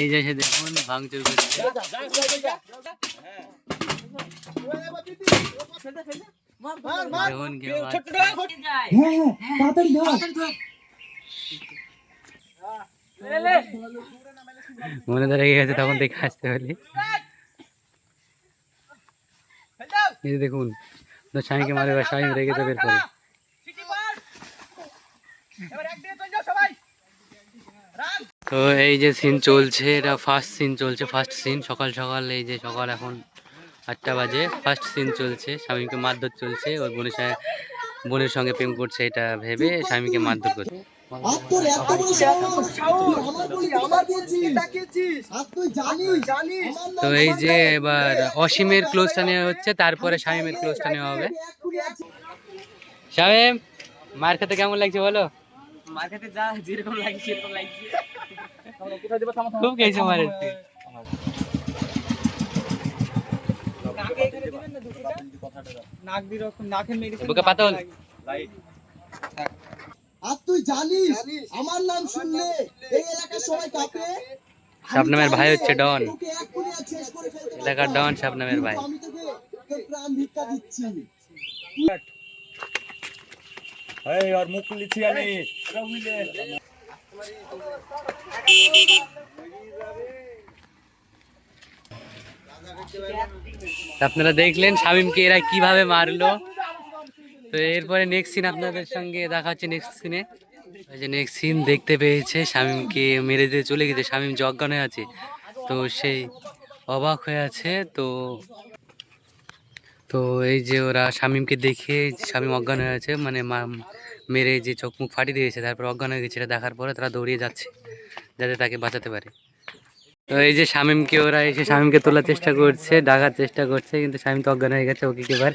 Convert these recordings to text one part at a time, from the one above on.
এই যে এসে দেখুন, ভাঙচুর করছে। দেখুন কেউ মনে ধরে গেছে তখন দেখে আসতে হলে এই দেখুন আপনার স্বামীকে মারে বা স্বামী রেখে তো বের করে। তো এই যে সিন চলছে এটা ফার্স্ট সিন চলছে ফার্স্ট সিন সকাল সকাল এই যে সকাল এখন আটটা বাজে ফার্স্ট সিন চলছে স্বামীকে মারধর চলছে ওর বোনের সঙ্গে বোনের সঙ্গে প্রেম করছে এটা ভেবে স্বামীকে মারধর করছে। তো এই যে এবার অসীমের ক্লোজটা নেওয়া হচ্ছে তারপরে শামিমের ক্লোজটা নেওয়া হবে। শামিম মার খেতে কেমন লাগছে বলো? মার্কেটে যা যেরকম লাগছে সেরকম লাগছে। খুব খেয়েছে মারের নাকে এখানে দিবেন না দুটোটা? নাক দিয়ে রকম নাকে মেডিসিন বুকে পাতল। আর তুই জানিস আমার নাম শুনলে এই এলাকার সবাই কাঁপে? শাবনামের ভাই হচ্ছে ডন। এলাকার ডন শাবনামের ভাই। এই আর মুখ লিছি আমি। আপনারা দেখলেন শামিমকে এরা কীভাবে মারলো। তো এরপরে নেক্সট সিন আপনাদের সঙ্গে দেখা হচ্ছে নেক্সট সিনে ওই যে নেক্সট সিন দেখতে পেয়েছে শামিমকে মেরে দিয়ে চলে গেছে। শামিম যে অজ্ঞান হয়ে আছে। তো সেই অবাক হয়ে আছে। তো তো এই যে ওরা শামিমকে দেখে শামিম অজ্ঞান হয়ে আছে। মানে মেরে যে চোখ মুখ ফাটিয়ে দিয়েছে তারপর অজ্ঞান হয়ে গেছে এটা দেখার পরে তারা দৌড়িয়ে যাচ্ছে যাতে তাকে বাঁচাতে পারে। তো এই যে শামিমকে ওরা এসে শামিমকে তোলার চেষ্টা করছে ডাকার চেষ্টা করছে কিন্তু শামিম তো অজ্ঞান হয়ে গেছে ওকে এবার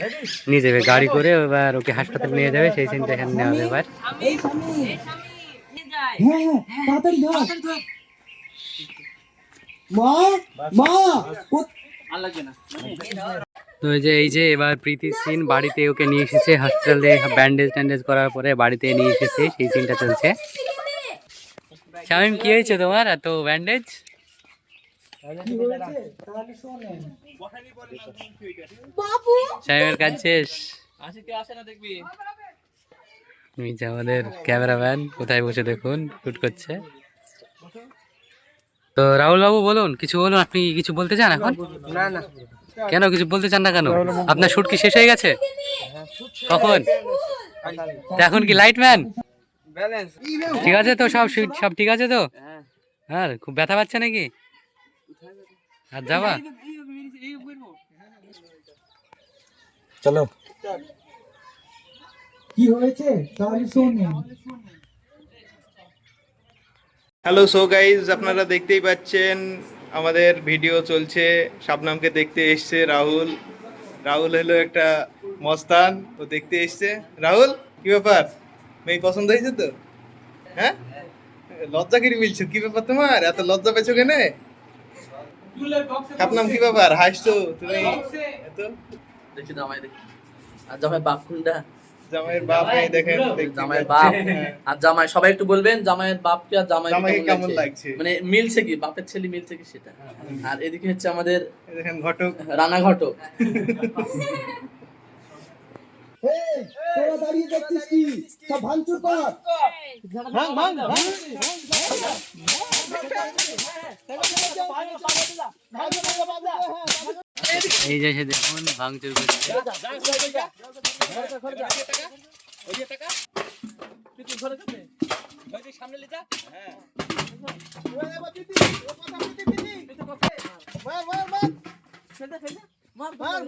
নিয়ে যাবে গাড়ি করে এবার ওকে হাসপাতালে নিয়ে যাবে সেই চিন্তা এখানে নেওয়া হবে এবার। হ্যাঁ হ্যাঁ মা মা তো এই যে এই যে এবার প্রীতি সিন বাড়িতে ওকে নিয়ে এসেছে হসপিটালে ব্যান্ডেজ ট্যান্ডেজ করার পরে বাড়িতে নিয়ে এসেছে, সেই সিনটা চলছে। শামিম কি হয়েছে তোমার? এত ব্যান্ডেজ শামিমের কাজ শেষ? আমাদের ক্যামেরাম্যান কোথায় বসে দেখুন শুট করছে। তো রাহুল বাবু বলুন, কিছু বলুন, আপনি কিছু বলতে চান এখন? না না। কেন কিছু বলতে চান না কেন? আপনার শুট কি শেষ হয়ে গেছে? কখন? এখন কি লাইটম্যান ব্যালেন্স ঠিক আছে তো সব শুট সব ঠিক আছে তো? হ্যাঁ হ্যাঁ খুব ব্যথা পাচ্ছে নাকি? আর যাবা? চলো। কি হয়েছে? তাহলে শোনেন হ্যালো সো গাইজ আপনারা দেখতেই পাচ্ছেন আমাদের ভিডিও চলছে, শাবনামকে দেখতে এসছে রাহুল। রাহুল হলো একটা মস্তান, ও দেখতে এসছে। রাহুল, কি ব্যাপার? মেয়ে পছন্দ হয়েছে তো? হ্যাঁ? লজ্জা কিরি মিলছো? কি ব্যাপার তোমার? এত লজ্জা পেছো কেনে? শাবনাম, কি ব্যাপার? হাসছো তুমি? এত দেখি জামাই দেখি। আর জামাই বাপ কোনটা জামাইয়ের বাপ এই দেখেন জামাইয়ের বাপ। হ্যাঁ। আর জামাই সবাই একটু বলবেন জামাইয়ের বাপকে আর জামাই কেমন লাগছে? মানে মিলছে কি? বাপের ছেলে মিলছে কি সেটা? আর এদিকে হচ্ছে আমাদের দেখেন ঘটক। রানা ঘটক। তোরা দাঁড়িয়ে দেখছিস কি সব ভাঙচুর কর ভাঙ ভাঙ ভাঙ এই যে দেখুন ভাঙচুর করছে সামনে লে যা দেখুন কেউ মারছে। মার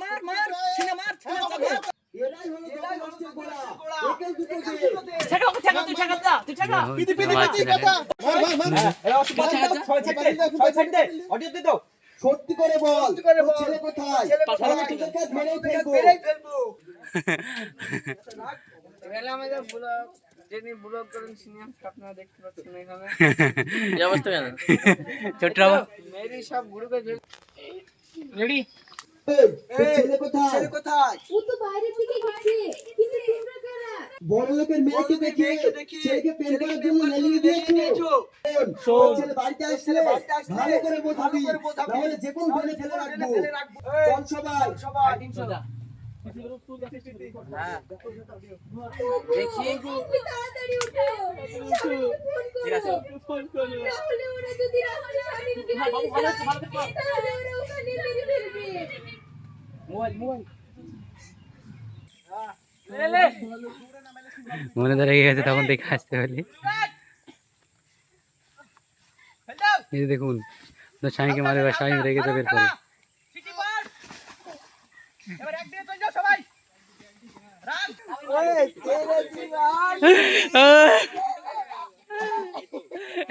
মার মার ছিনে মার ছিনে মার এরাই হলো তোদের নষ্টের গোড়া একে দুটো দে ঠেকা ঠেকা তুই ঠেকা যা তুই ঠেকা দেখুন, কেউ মারছে দেখেন। সত্যি করে বল। ছেলে কোথায়? পাঠানো ওরা ঠিক তোদেরকে মেরেই ফেলব। এখানে আমাদের ব্লগ যিনি ব্লগ করেন সিনিয়র আপনারা দেখতে পাচ্ছেন এখানে। এই অবস্থা কেন? ছোট্ট মেরি সব গ্রুপে রেডি? ছেলে কোথায়? ছেলে কোথায়? ও তো বাইরে থেকে গেছে। কিন্তু তোমরা কারা? বড় লোকের মেয়েকে দেখে ছেলেকে প্রেম করার জন্য লেলিয়ে দিয়েছ? তোর ছেলে বাড়িতে আসলে ভালো করে বোঝাবি। নাহলে যে কোনো ফেলে ফেলে রাখব। চল সবাই। সবাই। তুমি তাড়াতাড়ি উঠো ঠিক আছে ফোন করো রাহুলে ওরা যদি রাহুলে স্বামীকে বাড়ি যায় তাহলে ওরা ওখানে মেরে ফেলবে মনে ধরে গেছে তখন দেখে আসতে পারলি। এই দেখুন তো স্বামীকে মারে বা স্বামী রেগে যাবে এরপরে সবাই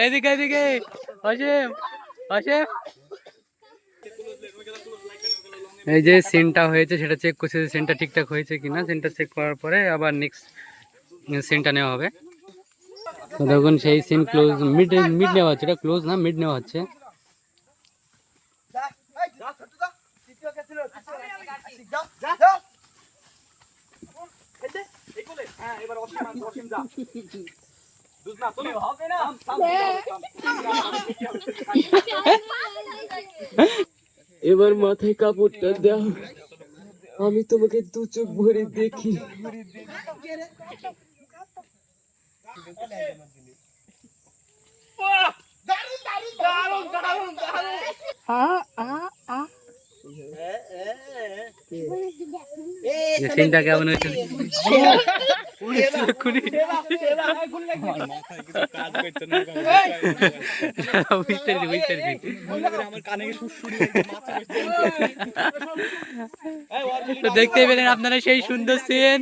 এদিকে এদিকে। অসীম অসীম। এই যে সিনটা হয়েছে, সেটা চেক করছে সিনটা ঠিকঠাক হয়েছে কিনা। সিনটা চেক করার পরে আবার নেক্সট সিনটা নেওয়া হবে। তো দেখুন, সেই সিন ক্লোজ মিড মিড নেওয়া হচ্ছে। এটা ক্লোজ না মিড নেওয়া হচ্ছে। হ্যাঁ যা। এবার মাথায় কাপড়টা দাও। আমি তোমাকে দু চোখ ভরে দেখি। সিনটা কেমন হয়েছে? বুঝতে পেরেছি, বুঝতে পেরেছি। আমার কানে সুরসুরি তো দেখতেই পেলেন আপনারা সেই সুন্দর সিন